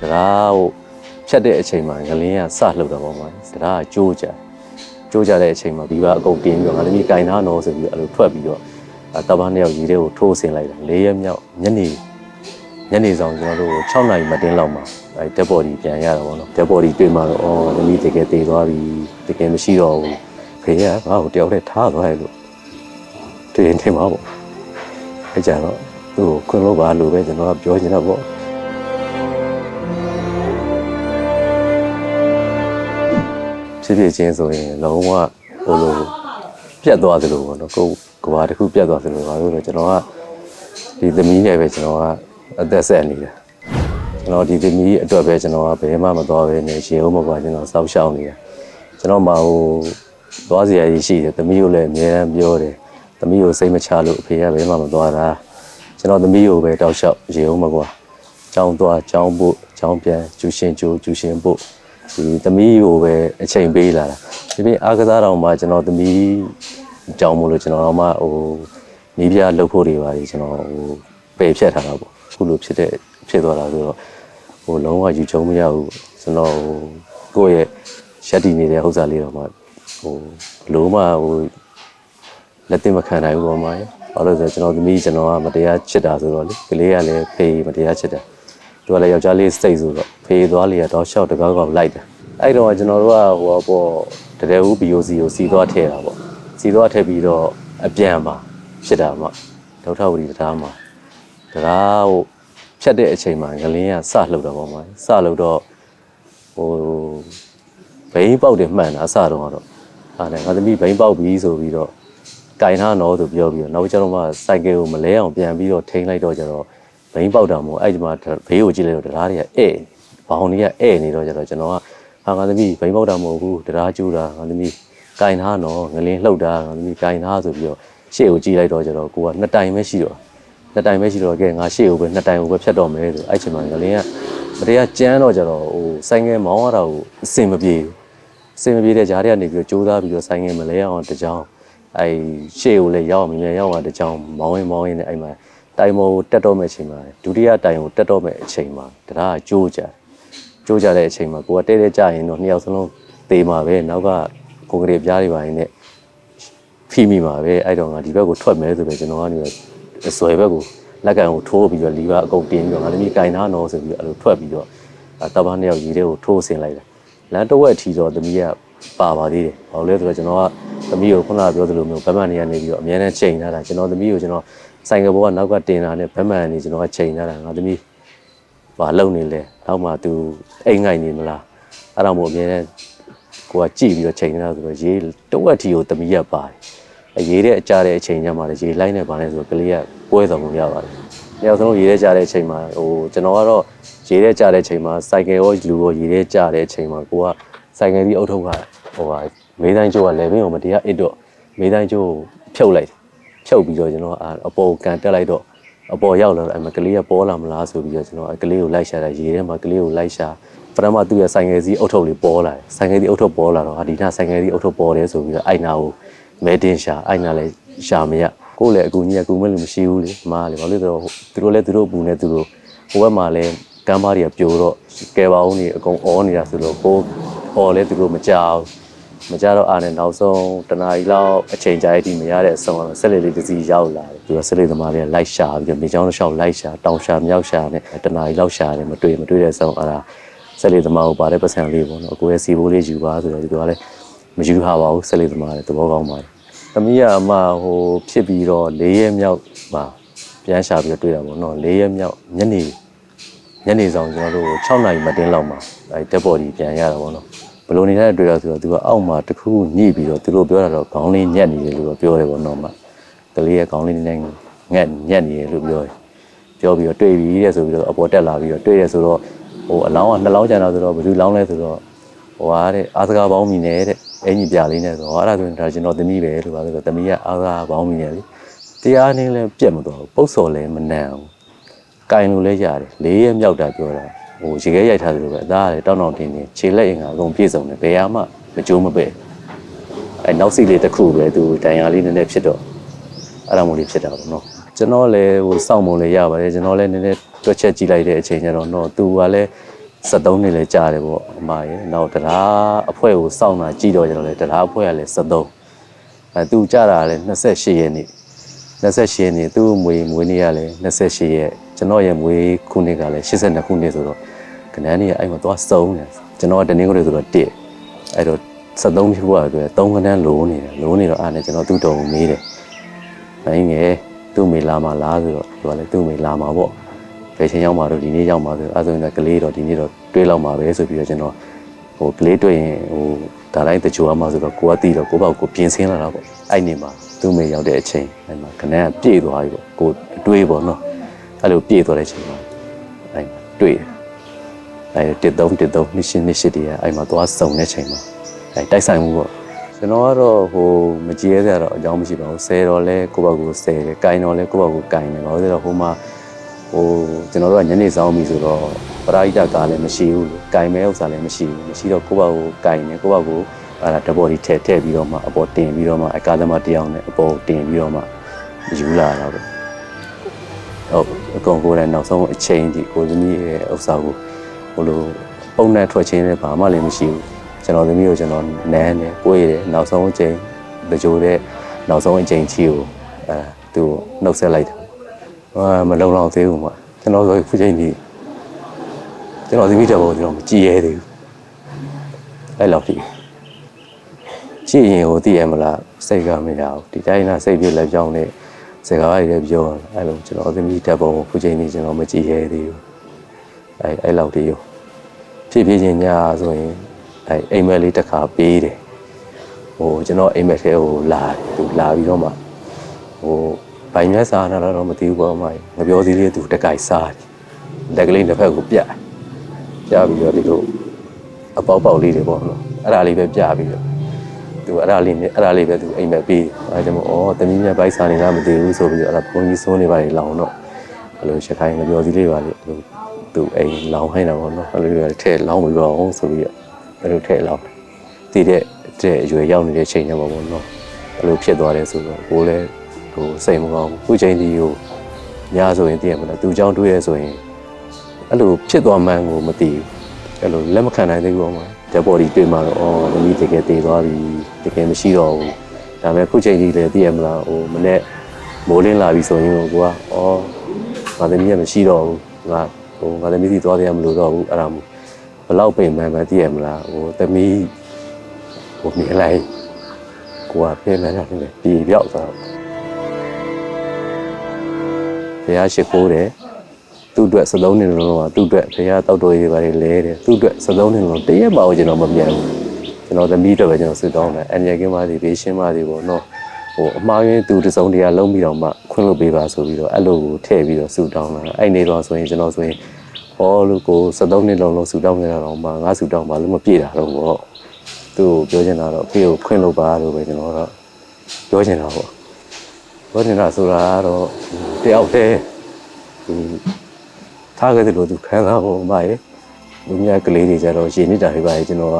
တရားကိုဖြတ်တဲ့အချိန်မှာငလင်းကစလှုပ်တာပေါ့မှာတရားကကြိုးကြကြိုးကြတဲ့အချိန်မှာပြီးပါအကုန်တင်းပြီးတော့ငါသမီးကင်ထားတော့ဆိုပြီးတော့အဲ့လိုထွက်ပြီးတော့အဲတပန်းနှစ်ယောက်ရေထဲကိုထိုးဆင်းလိုက်တာ၄ရက်မြောက်ညနေညနေဆောင်ကျွန်တော်တို့6နာရီမတင်းလောက်မှာအဲတက်ဘော်ဒီပြန်ရတာပေါ့နော်တက်ဘော်ဒီတွေ့မှာတော့အော်သမီးတကယ်တည်သွားပြီတကယ်မရှိတော့ဘူးဖေကငါ့ကိုတယောက်တည်းထားသွားရလို့တွေ့ရင်ထင်ပါပေါ့အဲ့ကြတော့သူ့ကိုခွင့်လို့ပါလို့ပဲကျွန်တော်ကပြောနေတာပေါ့ ဖြစ်ဖြစ်ချင်းဆိုရင်လုံးဝဟိုလိုပြတ်သွားသလိုပေါ့နော်ကိုယ်ကဘာတစ်ခုပြတ်သွားသလိုပါလို့တော့ကျွန်တော်ကဒီသမီးနဲ့ပဲကျွန်တော်ကအသက်ဆက်နေတယ်ကျွန်တော်ဒီသမီးအတွက်ပဲကျွန်တော်ကဘယ်မှမသွားဘဲနဲ့ရေဦးမကွာကျွန်တော်စောက်ရှောက်နေတယ်ကျွန်တော်မှဟိုသွားစရာကြီးရှိတယ်သမီးကိုလည်းအများအားပြောတယ်သမီးကိုစိတ်မချလို့အဖေကဘယ်မှမသွားတာကျွန်တော်သမီးကိုပဲတောက်လျှောက်ရေဦးမကွာကြောင်းသွားကြောင်းဖို့ကြောင်းပြန်ကျူရှင်ကျိုးကျူရှင်ဖို့ ဒီသမီးကိုပဲအချိန်ပေးလာတာဒီပြင်အားကစားတော်မှာကျွန်တော်သမီးကြောင်းမို့လို့ကျွန်တော်တော့မှဟိုနီးပြလှုပ်ဖို့တွေပါတယ်ကျွန်တော်ဟိုပယ်ဖြတ်ထားတာပေါ့အခုလိုဖြစ်တဲ့ဖြစ်သွားတာဆိုတော့ဟိုလုံးဝယူချုံမရဘူးကျွန်တော်ဟိုကိုယ့်ရဲ့ရက်တည်နေတဲ့ဥစ္စာလေးတော့မှဟိုဘလို့မှဟိုလက်တင်မခံနိုင်ဘူးပေါ့မှာဘာလို့လဲဆိုတော့ကျွန်တော်သမီးကျွန်တော်ကမတရားချစ်တာဆိုတော့လေကလေးကလည်းဖေးမတရားချစ်တာသူကလည်းယောက်ျားလေးစိတ်ဆိုတော့ ဖေးသွားလေတော့ရှောက်တကောက်ကောက်လိုက်တယ်အဲ့တော့ကျွန်တော်တို့ကဟိုပေါ့တကယ်ဦး BOC ကိုစီသွားထည့်တာပေါ့စီသွားထည့်ပြီးတော့အပြန်ပါဖြစ်တာမှဒုထဝတီတရားမှာတရားကိုဖြတ်တဲ့အချိန်မှာငလင်းကစလှုပ်တာပေါ့မှာစလှုပ်တော့ဟိုဘိန်းပေါက်တယ်မှန်တာအစတော့ကတော့ဟာနဲ့ငါသမီးဘိန်းပေါက်ပြီဆိုပြီးတော့ကင်ထားတော့ဆိုပြောပြီးတော့နောက်ကျတော့မှစိုက်ကယ်ကိုမလဲအောင်ပြန်ပြီးတော့ထိန်းလိုက်တော့ကျတော့ဘိန်းပေါက်တာမို့အဲ့ဒီမှာဘေးကိုကြည့်လိုက်တော့တရားတွေကဧည့် ဘောင်တွေကဧည့်နေတော့ကျတော့ကျွန်တော်ကဟာငါသမီးဘိန်းပေါက်တာမဟုတ်ဘူးတရားကျူတာငါသမီးကင်ထားနော်ငလင်းလှုပ်တာငါသမီးကင်ထားဆိုပြီးတော့ရှေ့ကိုကြည့်လိုက်တော့ကျတော့ကိုကနှစ်တိုင်ပဲရှိတော့နှစ်တိုင်ပဲရှိတော့ကဲငါရှေ့ကိုပဲနှစ်တိုင်ကိုပဲဖြတ်တော့မယ်ဆိုအဲ့ချိန်မှာငလင်းကမတရားကြမ်းတော့ကျတော့ဟိုဆိုင်ငယ်မောင်းရတာကိုအစင်မပြေဘူးအစင်မပြေတဲ့ဂျားတွေကနေပြီးတော့ကြိုးစားပြီးတော့ဆိုင်ငယ်မလဲအောင်တကြောင်အဲ့ရှေ့ကိုလည်းရောက်အောင်မြန်ရောက်အောင်တကြောင်မောင်းရင်မောင်းရင်လည်းအဲ့မှာတိုင်မောကိုတက်တော့မဲ့အချိန်မှာဒုတိယတိုင်ကိုတက်တော့မဲ့အချိန်မှာတရားကကြိုးကြ ကြိုးကြတဲ့အချိန်မှာကိုကတဲတဲကြရင်တော့နှစ်ယောက်စလုံးသေမှာပဲနောက်ကကိုကလေးပြားတွေပါရင်လည်းဖိမိမှာပဲအဲ့တော့ငါဒီဘက်ကိုထွက်မယ်ဆိုပဲကျွန်တော်ကနေအစွဲဘက်ကိုလက်ကံကိုထိုးပြီးတော့လီဗာအကုန်တင်းပြီးတော့ငါသမီးကင်ထားတော့ဆိုပြီးတော့အဲ့လိုထွက်ပြီးတော့တပန်းနှစ်ယောက်ရေထဲကိုထိုးဆင်းလိုက်တယ်လမ်းတစ်ဝက်အထီတော့သမီးကပါပါသေးတယ်ဘာလို့လဲဆိုတော့ကျွန်တော်ကသမီးကိုခုနကပြောသလိုမျိုးဗမန်နေရနေပြီးတော့အများနဲ့ချိန်ထားတာကျွန်တော်သမီးကိုကျွန်တော်ဆိုင်ကဘောကနောက်ကတင်တာနဲ့ဗမန်နေကျွန်တော်ကချိန်ထားတာငါသမီး ဘာလုံနေလဲနောက်မှ तू အိမ်ငိုက်နေမလားအဲ့ဒါမို့အမြဲတမ်းကိုကကြည့်ပြီးတော့ချိန်နေတာဆိုတော့ရေတဝက်ထီကိုသမီးရပါတယ်အရေးတဲ့အကြတဲ့အချိန်ညမှာလေရေလိုက်နေပါလဲဆိုတော့ကလေးကပွဲတော်မှုရပါတယ်။နောက်ဆုံးရေတဲ့ကြတဲ့အချိန်မှာဟိုကျွန်တော်ကတော့ရေတဲ့ကြတဲ့အချိန်မှာစိုက်ကယ်ရောလူရောရေတဲ့ကြတဲ့အချိန်မှာကိုကစိုက်ကယ်ဒီအုတ်ထုတ်ကဟိုဟာမေးတိုင်းကျိုးကလေဘင်းကိုမတရားအစ်တော့မေးတိုင်းကျိုးကိုဖြုတ်လိုက်တယ်ဖြုတ်ပြီးတော့ကျွန်တော်အာအပေါ်ကန်တက်လိုက်တော့ အပေါ်ရောက်လာတော့အဲ့မှာကလေးကပေါ်လာမလားဆိုပြီးတော့ကျွန်တော်အဲ့ကလေးကိုလိုက်ရှာတာရေထဲမှာကလေးကိုလိုက်ရှာပထမသူ့ရဲ့ဆိုင်ငယ်စီးအုတ်ထုတ်လေးပေါ်လာတယ်ဆိုင်ငယ်စီးအုတ်ထုတ်ပေါ်လာတော့ဟာဒီနာဆိုင်ငယ်စီးအုတ်ထုတ်ပေါ်တယ်ဆိုပြီးတော့အဲ့နာကိုမဲတင်ရှာအဲ့နာလည်းရှာမရကိုယ်လည်းအကူကြီးအကူမဲ့လို့မရှိဘူးလေမားလေဘာလို့လဲဆိုတော့သူတို့လည်းသူတို့ပူနေသူတို့ဟိုဘက်မှာလည်းကမ်းပါးတွေကပြိုတော့ကဲပါအောင်နေအကုန်အောနေတာဆိုတော့ကိုအော်လဲသူတို့မကြောက် မကြတော့အားနဲ့နောက်ဆုံးတနားရီလောက်အချိန်ကြာရည်မရတဲ့အဆုံးတော့ဆက်လက်လေးတစ်စီးရောက်လာတယ်သူကဆက်လက်သမားတွေကလိုက်ရှာပြီးတော့မြေချောင်းတစ်လျှောက်လိုက်ရှာတောင်ရှာမြောက်ရှာနဲ့တနားရီလောက်ရှာတယ်မတွေ့မတွေ့တဲ့အဆုံးအဲ့ဒါဆက်လက်သမားကိုပါတဲ့ပတ်စံလေးပေါ့နော်အကိုရဲ့စီဘိုးလေးယူပါဆိုတော့သူကလည်းမယူထားပါဘူးဆက်လက်သမားလည်းသဘောကောင်းပါတယ်သမီးကအမဟိုဖြစ်ပြီးတော့၄ရက်မြောက်မှာပြန်ရှာပြီးတော့တွေ့တာပေါ့နော်၄ရက်မြောက်ညနေညနေဆောင်ကျွန်တော်တို့6နာရီမတင်းလောက်မှာအဲတက်ဘော်ဒီပြန်ရတာပေါ့နော် ဘယ်လိုနေလဲတွေ့ရဆိုတော့သူကအောက်မှာတစ်ခုခုညှိပြီးတော့သူတို့ပြောတာတော့ခေါင်းလေးညက်နေတယ်လို့တော့ပြောတယ်ပေါ့နော်မကလေးရဲ့ခေါင်းလေးနဲ့ငက်ညက်နေတယ်လို့ပြောတယ်ပြောပြီးတော့တွေ့ပြီတဲ့ဆိုပြီးတော့အပေါ်တက်လာပြီးတော့တွေ့တယ်ဆိုတော့ဟိုအလောင်းကနှလောင်းကျန်တော့ဆိုတော့ဘယ်သူလောင်းလဲဆိုတော့ဟိုဟာတဲ့အာစကားပေါင်းမိနေတဲ့အင်ကြီးပြလေးနဲ့ဆိုတော့အဲ့ဒါဆိုရင်ဒါကျွန်တော်သမီးပဲလို့ပါဆိုတော့သမီးကအာစကားပေါင်းမိနေလေတရားနေလဲပြက်မသွားဘူးပုတ်စော်လဲမနံဘူးကင်လို့လဲရတယ်လေးရက်မြောက်တာပြောတာ ဟိုရေခဲရိုက်ထားသလိုပဲအသားကလည်းတောင်းတောင်းတင်းတင်းခြေလက်အင်္ဂါအကုန်ပြည့်စုံတယ်ဘယ်ဟာမှမကြိုးမပဲ့အဲနောက်စီလေးတစ်ခုပဲသူတန်ရာလေးနည်းနည်းဖြစ်တော့အဲ့ဒါမို့လေးဖြစ်တာပေါ့နော်ကျွန်တော်လည်းဟိုစောင့်မလို့လည်းရပါတယ်ကျွန်တော်လည်းနည်းနည်းတွက်ချက်ကြည့်လိုက်တဲ့အချိန်ကျတော့တော့သူကလည်း73နှစ်လည်းကြာတယ်ပေါ့အမရေနောက်တရားအဖွဲ့ကိုစောင့်တာကြည့်တော့ကျတော့လေတရားအဖွဲ့ကလည်း73အဲသူကြာတာလည်း28ရက်နေ့28ရက်နေ့သူ့မွေမွေးနေ့ကလည်း28ရက်ကျွန်တော်ရဲ့မွေးခုနှစ်ကလည်း82ခုနှစ်ဆိုတော့ ကနန်းကြီးကအဲ့မှာသွားစုံတယ်ကျွန်တော်ကတနင်္ဂနွေဆိုတော့တစ်အဲ့တော့73ဖြစ်ဖို့အတွက်3ကနန်းလိုးနေတယ်လိုးနေတော့အားနဲ့ကျွန်တော်သူ့တော်ကိုမေးတယ်နိုင်ငယ်သူ့မေလာမှာလားဆိုတော့သူကလည်းသူ့မေလာမှာပေါ့ဘယ်ချိန်ရောက်မှာတော့ဒီနေ့ရောက်မှာဆိုအဲ့ဆိုရင်လည်းကလေးတော့ဒီနေ့တော့တွေးလောက်မှာပဲဆိုပြီးတော့ကျွန်တော်ဟိုကလေးတွေ့ရင်ဟိုဒါတိုင်းတချို့အမှဆိုတော့ကိုကတီးတော့ကိုပေါ့ကိုပြင်ဆင်လာတာပေါ့အဲ့နေမှာသူ့မေရောက်တဲ့အချိန်အဲ့မှာခဏကပြည့်သွားပြီပေါ့ကိုအတွေးပေါ့နော်အဲ့လိုပြည့်သွားတဲ့အချိန်မှာအဲ့မှာတွေ့တယ် အဲတစ်သုံးတစ်သုံးနှစ်ရှင်းနှစ်ရှင်းတည်းအဲ့မှာသွားစုံတဲ့ချိန်မှာအဲတိုက်ဆိုင်မှုပေါ့ကျွန်တော်ကတော့ဟိုမကြည့်ရတဲ့တော့အကြောင်းမရှိပါဘူးဆယ်တော့လဲကိုယ့်ဘက်ကိုဆယ်တယ်ကင်တော့လဲကိုယ့်ဘက်ကိုကင်တယ်ဘာလို့လဲဆိုတော့ဟိုမှာဟိုကျွန်တော်တို့ကညနေဆောင်ပြီဆိုတော့ပရိဒတ်ကားလည်းမရှိဘူးလေကင်မဲဥစ္စာလည်းမရှိဘူးမရှိတော့ကိုယ့်ဘက်ကိုကင်တယ်ကိုယ့်ဘက်ကိုအဲ့ဒါတဘော်ဒီထည့်ထည့်ပြီးတော့မှအပေါ်တင်ပြီးတော့မှအကာသမားတယောက်နဲ့အပေါ်တင်ပြီးတော့မှယူလာတာပေါ့ဟုတ်အကောင်ကိုယ်တိုင်နောက်ဆုံးအချိန်ဒီကိုသမီးရဲ့ဥစ္စာကို ဟိုလိုပုံနဲ့ထွက်ချင်းလည်းဘာမှလည်းမရှိဘူးကျွန်တော်သမီးကိုကျွန်တော်နန်းတယ်ကိုယ်ရတယ်နောက်ဆုံးအချိန်တကြိုတဲ့နောက်ဆုံးအချိန်ချီကိုအဲသူ့ကိုနှုတ်ဆက်လိုက်တယ်ဟာမလုံလောက်သေးဘူးမကျွန်တော်ဆိုခုချိန်ကြီးကျွန်တော်သမီးတက်ဖို့ကျွန်တော်မကြည်ရဲသေးဘူးအဲ့လောက်ထိကြည့်ရင်ဟိုသိရမလားစိတ်ကမရဘူးဒီတိုင်းလားစိတ်ပြည့်လက်ပြောင်းနေစကားရည်ပြောအဲ့လိုကျွန်တော်သမီးတက်ဖို့ခုချိန်ကြီးကျွန်တော်မကြည်ရဲသေးဘူးအဲအဲ့လောက်တည်းရော ဖြည်းဖြည်းချင်းညာဆိုရင်အဲအိမ်မက်လေးတစ်ခါပေးတယ်ဟိုကျွန်တော်အိမ်မက်ထဲကိုလာတယ်သူလာပြီးတော့မှဟိုဗိုင်မြတ်စားနာတော့မသိဘူးပေါ့အမငပြောသေးလေးသူတကိုက်စားတယ်လက်ကလေးတစ်ဖက်ကိုပြတ်ပြပြီးတော့ဒီလိုအပေါက်ပေါက်လေးတွေပေါ့နော်အဲ့ဒါလေးပဲပြပြီးတော့သူအဲ့ဒါလေးနဲ့အဲ့ဒါလေးပဲသူအိမ်မက်ပေးတယ်အဲဒါကြောင့်မို့ဩတမီးမြတ်ဘိုက်စားနေလားမသိဘူးဆိုပြီးတော့အဲ့ဒါဘုန်းကြီးစိုးနေပါလေလောင်တော့အဲ့လိုရှခိုင်းငပြောသေးလေးပါလေအဲ့လို သူအိမ်လောင်းခိုင်းတာပေါ့နော်အဲ့လိုမျိုးထဲလောင်းပြီးတော့ဆိုပြီးတော့အဲ့လိုထဲလောင်းတည်တဲ့တဲ့အရွယ်ရောက်နေတဲ့ချိန်ကျပေါ့ပေါ့နော်အဲ့လိုဖြစ်သွားတယ်ဆိုတော့ကိုယ်လည်းဟိုစိတ်မကောင်းဘူးခုချိန်ဒီကိုညာဆိုရင်တည်ရမလားသူเจ้าတွေးရဆိုရင်အဲ့လိုဖြစ်သွားမှန်းကိုမသိဘူးအဲ့လိုလက်မခံနိုင်သေးဘူးပေါ့မှာတဲ့ဘော်ဒီတွေ့မှတော့အော်သမီးတကယ်တည်သွားပြီတကယ်မရှိတော့ဘူးဒါပေမဲ့ခုချိန်ကြီးလည်းတည်ရမလားဟိုမနေ့မိုးလင်းလာပြီဆိုရင်ကိုကအော်ငါသမီးကမရှိတော့ဘူးငါ ဟိုငါသမီးစီသွားတယ်မလို့တော့ဘူးအဲ့ဒါမို့ဘလောက်ပင်မှန်မှန်သိရမလားဟိုသမီးဟိုမြင်လိုက်ကိုကပြင်မှန်တာလေပြေပြောက်သွားတော့ဘုရားရှိခိုးတယ်သူ့အတွက်စလုံးနေလုံးလုံးကသူ့အတွက်ဘုရားတောက်တော်ရေးပါတယ်လဲတယ်သူ့အတွက်စလုံးနေလုံးတရက်ပါဘူးကျွန်တော်မပြန်ဘူးကျွန်တော်သမီးအတွက်ပဲကျွန်တော်ဆွတောင်းတယ်အန်ရကင်းပါစီဘေးရှင်းပါစီပေါ့နော် ဟိုအမှားရင်းသူတစ်စုံတရာလုံးပြီးတော့မှခွင့်လွှတ်ပေးပါဆိုပြီးတော့အဲ့လိုကိုထည့်ပြီးတော့ဆူတောင်းလာအဲ့နေတော့ဆိုရင်ကျွန်တော်ဆိုရင်ဟောလို့ကို73နှစ်လုံးလုံးဆူတောင်းနေတာတော့မှငါဆူတောင်းပါလို့မပြေတာတော့ပေါ့သူ့ကိုပြောချင်တာတော့ဖေကိုခွင့်လို့ပါလို့ပဲကျွန်တော်တော့ပြောချင်တာပေါ့ပြောချင်တာဆိုတာကတော့တယောက်တည်းသူထားခဲ့တယ်လို့သူခံစားဖို့မရဲ့လူများကလေးတွေကြတော့ရေနစ်တာတွေပါရဲ့ကျွန်တော်က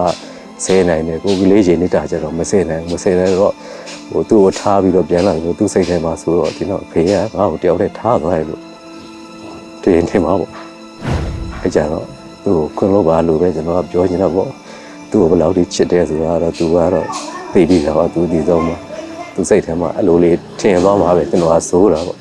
ဆဲနိုင်တယ်ကိုကလေးရေနစ်တာကြတော့မဆဲနိုင်မဆဲနိုင်တော့ ဟိုသူ့ကိုထားပြီးတော့ပြန်လာပြီးတော့သူ့စိတ်ထဲမှာဆိုတော့ဒီတော့ဖေကငါ့ကိုတယောက်တည်းထားသွားတယ်လို့တင်ထင်ပါပေါ့အဲ့ကြတော့သူ့ကိုခွင့်လို့ပါလို့ပဲကျွန်တော်ကပြောနေတာပေါ့သူ့ကိုဘယ်လောက်ထိချစ်တယ်ဆိုတာကတော့သူကတော့သိပြီးတာပါသူဒီဆုံးမှာသူစိတ်ထဲမှာအဲ့လိုလေးထင်သွားမှာပဲကျွန်တော်ကစိုးတာပေါ့